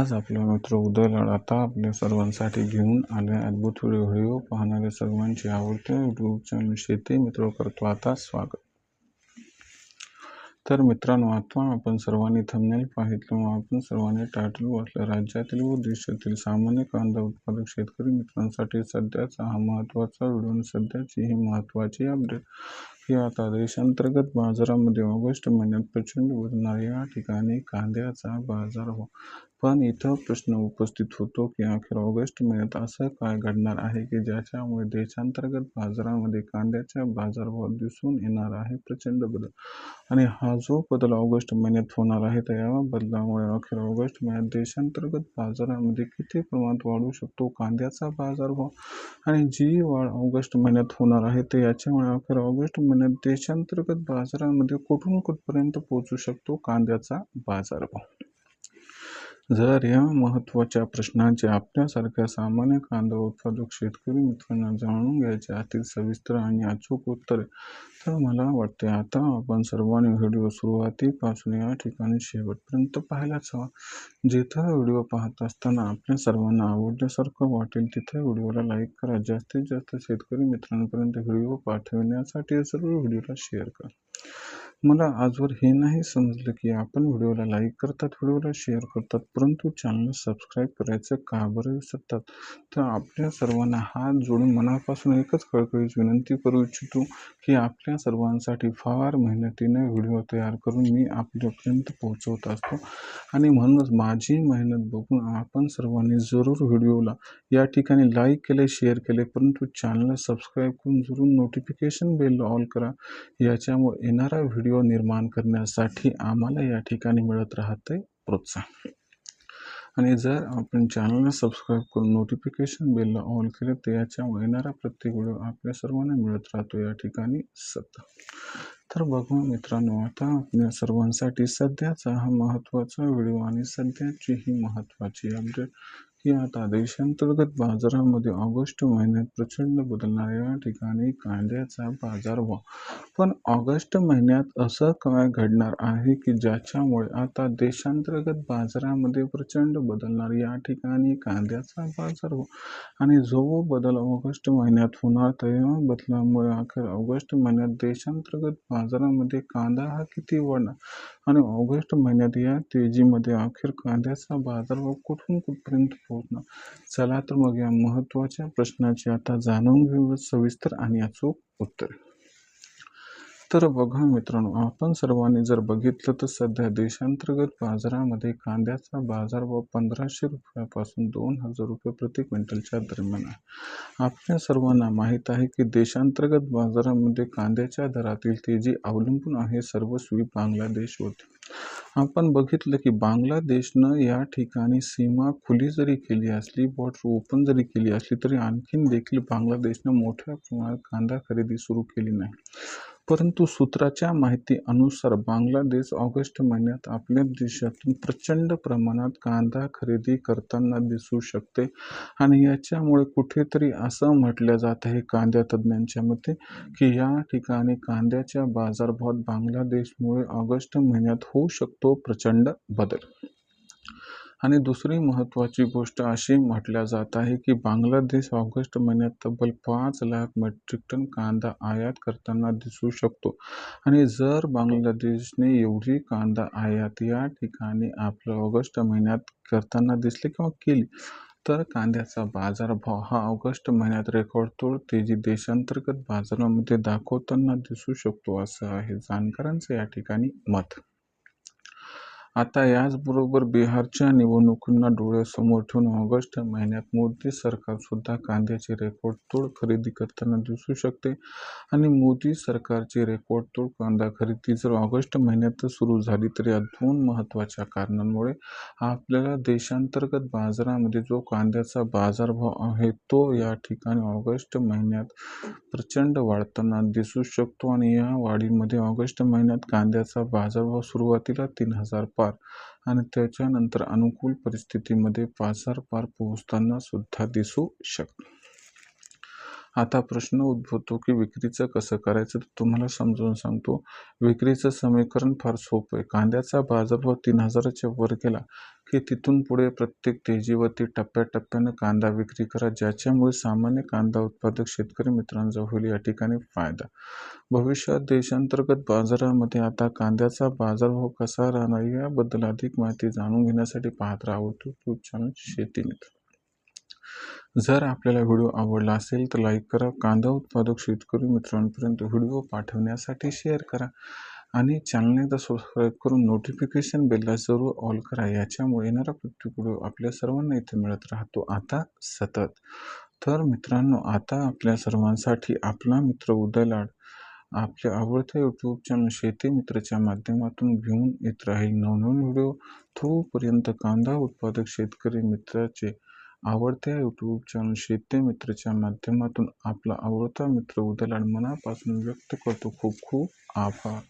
आज आपला मित्र उदय लढाता आपल्या सर्वांसाठी घेऊन आले अद्भुत व्हिडिओ व्हिडिओ पाहणारे सर्वांचे आवडते. यूट्यूब चॅनल शेती मित्र करतो. आता स्वागत. तर मित्रांनो आता आपण सर्वांनी थंबनेल पाहितलं आपण सर्वांनी टायटल वाचलं. राज्यातील व देशातील सामान्य कांदा उत्पादक शेतकरी मित्रांसाठी सध्याचा हा महत्त्वाचा व्हिडिओ आणि सध्याची ही महत्त्वाची अपडेट की आता देशांतर्गत बाजारामध्ये ऑगस्ट महिन्यात प्रचंड वजनार या ठिकाणी कांद्याचा बाजार हो. पण इथं प्रश्न उपस्थित होतो की अखेर ऑगस्ट महिन्यात असं काय घडणार आहे की ज्याच्यामुळे देशांतर्गत बाजारामध्ये कांद्याच्या बाजारभावात दिसून येणार आहे प्रचंड बदल? आणि हा जो बदल ऑगस्ट महिन्यात होणार आहे तर या बदलामुळे अखेर ऑगस्ट महिन्यात देशांतर्गत बाजारामध्ये किती प्रमाणात वाढू शकतो कांद्याचा बाजारभाव? आणि जी वाढ ऑगस्ट महिन्यात होणार आहे तर याच्यामुळे अखेर ऑगस्ट महिन्यात देशांतर्गत बाजारामध्ये कुठून कुठपर्यंत पोहोचू शकतो कांद्याचा बाजारभाव? जर या महत्त्वाच्या प्रश्नांचे आपल्यासारख्या सामान्य कांदा उत्पादक शेतकरी मित्रांना जाणून घ्यायचे असतील सविस्तर आणि अचूक उत्तरे तर मला वाटते आता आपण सर्वांनी व्हिडिओ सुरुवातीपासून या ठिकाणी शेवटपर्यंत पाहायलाच हवा. जिथं व्हिडिओ पाहत असताना आपल्या सर्वांना आवडल्यासारखं वाटेल तिथे व्हिडिओला लाईक करा. जास्तीत जास्त शेतकरी मित्रांपर्यंत व्हिडिओ पाठविण्यासाठी सर्व व्हिडिओला शेअर करा. मला आजवर हे नाही समजलं की आपण व्हिडिओला लाईक करतात व्हिडिओला शेअर करतात परंतु चॅनल सबस्क्राईब करायचं का बरं विसरतात? तर आपल्या सर्वांना हात जोडून मनापासून एकच कळकळीची विनंती करू इच्छितो की आपल्या सर्वांसाठी फार मेहनतीने व्हिडिओ तयार करून मी आपल्यापर्यंत पोहोचवत असतो. आणि म्हणूनच माझी मेहनत बघून आपण सर्वांनी जरूर व्हिडिओला या ठिकाणी लाईक केले शेअर केले परंतु चॅनलला सबस्क्राईब करून जरूर नोटिफिकेशन बेल ऑल करा. याच्यामुळे येणारा व्हिडिओ व्हिडिओ निर्माण करण्यासाठी आम्हाला या ठिकाणी मिळत राहते प्रोत्साहन. आणि जर आपण चॅनलला सबस्क्राईब करून नोटिफिकेशन बेलला ऑन केले तर याच्यामुळे येणारा प्रत्येक व्हिडिओ आपल्या सर्वांना मिळत राहतो या ठिकाणी सत तर बघू मित्रांनो आता आपल्या सर्वांसाठी सध्याचा हा महत्त्वाचा व्हिडिओ आणि सध्याची ही महत्त्वाची अपडेट की आता देशांतर्गत बाजारामध्ये ऑगस्ट महिन्यात प्रचंड बदलणार या ठिकाणी कांद्याचा बाजार बाजारभाव पण ऑगस्ट महिन्यात असं काय घडणार आहे की ज्याच्यामुळे आता देशांतर्गत बाजारामध्ये प्रचंड बदलणार या ठिकाणी कांद्याचा बाजार व. आणि जो बदल ऑगस्ट महिन्यात होणार तेव्हा बदलामुळे अखेर ऑगस्ट महिन्यात देशांतर्गत बाजारामध्ये कांदा हा किती वाढणार? आणि ऑगस्ट महिन्यात या तेजीमध्ये अखेर कांद्याचा बाजार व कुठून कुठपर्यंत पूर्ण. चला तर मग या महत्त्वाच्या प्रश्नाचे आता जाणून घेऊ सविस्तर आणि अचूक उत्तर. तर बघा मित्रांनो आपण सर्वांनी जर बघितलं तर सध्या देशांतर्गत बाजारामध्ये कांद्याचा बाजार व पंधराशे रुपयापासून दोन हजार रुपये प्रति क्विंटलच्या दरम्यान आहे. आपल्या सर्वांना माहीत आहे की देशांतर्गत बाजारामध्ये कांद्याच्या दरातील तेजी अवलंबून आहे. सर्वस्वी बांगलादेशवरती आपण बघितलं की बांगलादेशनं या ठिकाणी सीमा खुली जरी केली असली बॉर्डर ओपन जरी केली असली तरी आणखीन देखील बांगलादेशनं मोठ्या प्रमाणात कांदा खरेदी सुरू केली नाही. परंतु सूत्राच्या माहिती अनुसार बांगलादेश ऑगस्ट महिन्यात आपल्या देशातून प्रचंड प्रमाणात कांदा खरेदी करताना दिसू शकते आणि याच्यामुळे कुठेतरी असं म्हटलं जात आहे कांद्या तज्ज्ञांच्या मते की या ठिकाणी कांद्याच्या बाजारभावात बांगलादेशमुळे ऑगस्ट महिन्यात होऊ शकतो प्रचंड बदल. आणि दुसरी महत्त्वाची गोष्ट अशी म्हटल्या जात आहे की बांगलादेश ऑगस्ट महिन्यात तब्बल पाच लाख मेट्रिक टन कांदा आयात करताना दिसू शकतो. आणि जर बांगलादेशने एवढी कांदा आयात या ठिकाणी आपलं ऑगस्ट महिन्यात करताना दिसले किंवा केली तर कांद्याचा बाजारभाव हा ऑगस्ट महिन्यात रेकॉर्डतोड तेजी देशांतर्गत बाजारामध्ये दाखवताना दिसू शकतो असं आहे. जाणकारांचं या ठिकाणी मत. आता याचबरोबर बिहारच्या निवडणुकांना डोळ्यासमोर ठेवून ऑगस्ट महिन्यात मोदी सरकार सुद्धा कांद्याची रेकॉर्ड तोड खरेदी करताना दिसू शकते. आणि मोदी सरकारची रेकॉर्डतोड कांदा खरेदी जर ऑगस्ट महिन्यात सुरू झाली तर या दोन महत्त्वाच्या कारणांमुळे आपल्याला देशांतर्गत बाजारामध्ये जो कांद्याचा बाजारभाव आहे तो या ठिकाणी ऑगस्ट महिन्यात प्रचंड वाढताना दिसू शकतो. आणि या वाढीमध्ये ऑगस्ट महिन्यात कांद्याचा बाजारभाव सुरुवातीला तीन हजार पाच पार. आणि त्याच्यानंतर अनुकूल परिस्थितीमध्ये पाचार पार पोहोचताना सुद्धा दिसू शकतो. आता प्रश्न उद्भवतो की विक्रीचं कसं करायचं तर तुम्हाला समजावून सांगतो. विक्रीचं समीकरण फार सोपं आहे. कांद्याचा बाजारभाव तीन हजाराच्या वर गेला की तिथून पुढे प्रत्येक तेजीवरती टप्प्याटप्प्यानं कांदा विक्री करा ज्याच्यामुळे सामान्य कांदा उत्पादक शेतकरी मित्रांचा होईल या ठिकाणी फायदा. भविष्यात देशांतर्गत बाजारामध्ये आता कांद्याचा बाजारभाव कसा राहणार याबद्दल अधिक माहिती जाणून घेण्यासाठी पाहत राहा. यूट्यूब चॅनल शेती मित्र. जर आपल्याला व्हिडिओ आवडला असेल तर लाईक करा कांदा उत्पादक शेतकरी मित्रांपर्यंत व्हिडिओ पाठवण्यासाठी शेअर करा आणि चॅनलने एकदा सबस्क्राईब करून नोटिफिकेशन बेलला जरूर ऑल करा. याच्यामुळे येणारा प्रत्येक व्हिडिओ आपल्या सर्वांना इथे मिळत राहतो. आता सतत. तर मित्रांनो आता आपल्या सर्वांसाठी आपला मित्र उदयलाड आपल्या आवडत्या यूट्यूब चॅनल शेती मित्रच्या माध्यमातून घेऊन येत राहील नवनवीन व्हिडिओ. तोपर्यंत कांदा उत्पादक शेतकरी मित्राचे आवडत्या यूट्यूब चॅनल शेते मित्रच्या माध्यमातून आपला आवडता मित्र उदयलाड मनापासून व्यक्त करतो. खूप खूप आभार.